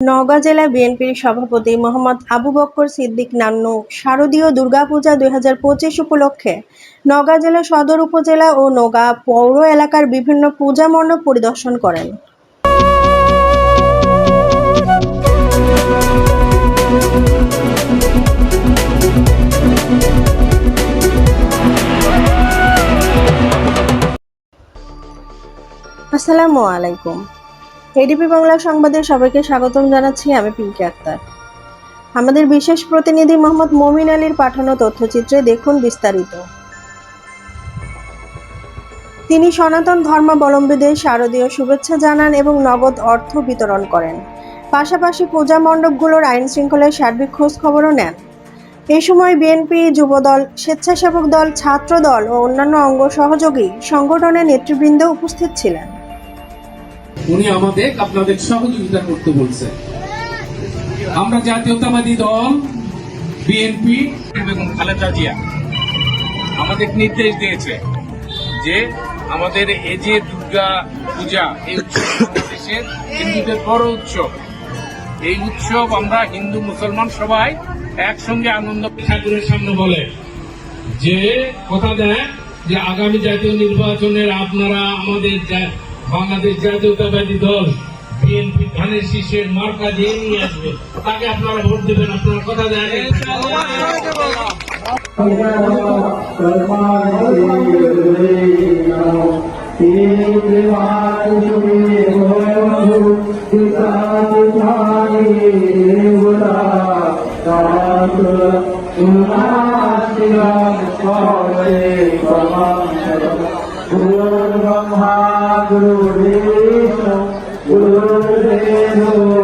নওগাঁ জেলা বিএনপির সভাপতি মোহাম্মদ আবু বক্কর সিদ্দিক নান্নু, শারদীয় দুর্গাপূজা দুই হাজার পঁচিশ উপলক্ষে নওগাঁ জেলা সদর উপজেলা ও নওগাঁ পৌর এলাকার বিভিন্ন পূজা মণ্ডপ পরিদর্শন করেন। আসসালামু আলাইকুম। এডিপি বাংলা সংবাদে সবাইকে স্বাগতম জানাচ্ছি আমি পিঙ্কি আক্তার। আমাদের বিশেষ প্রতিনিধি মোহাম্মদ মমিন আলীর পাঠানো তথ্যচিত্রে দেখুন বিস্তারিত। তিনি সনাতন ধর্মাবলম্বীদের শারদীয় শুভেচ্ছা জানান এবং নগদ অর্থ বিতরণ করেন। পাশাপাশি পূজা মণ্ডপগুলোর আইন শৃঙ্খলার সার্বিক খোঁজ খবরও নেন। এ সময় বিএনপি যুবদল, স্বেচ্ছাসেবক দল ছাত্র দল ও অন্যান্য অঙ্গ সহযোগী সংগঠনের নেতৃবৃন্দ উপস্থিত ছিলেন। উনি আমাদের আপনাদের সহযোগিতা করতে বলছেন। আমরা জাতীয়তাবাদী দল বিএনপি এবং খালেদা জিয়া আমাদের নির্দেশ দিয়েছে যে আমাদের এই যে দুর্গা পূজা, এই উৎসব হিন্দুদের বড় উৎসব। এই উৎসব আমরা হিন্দু, মুসলমান সবাই একসঙ্গে আনন্দ ঠাকুরের সামনে বলে যে, কথা দেয় যে আগামী জাতীয় নির্বাচনের আপনারা আমাদের বাংলাদেশ জাতীয়তাবাদী দল, বিএনপি ধানের শীষের মার্কা দিয়ে নিয়ে আসবে। তাকে আপনারা ভোট দেবেন, আপনারা কথা দেন। गुरुदेव गुरुदेव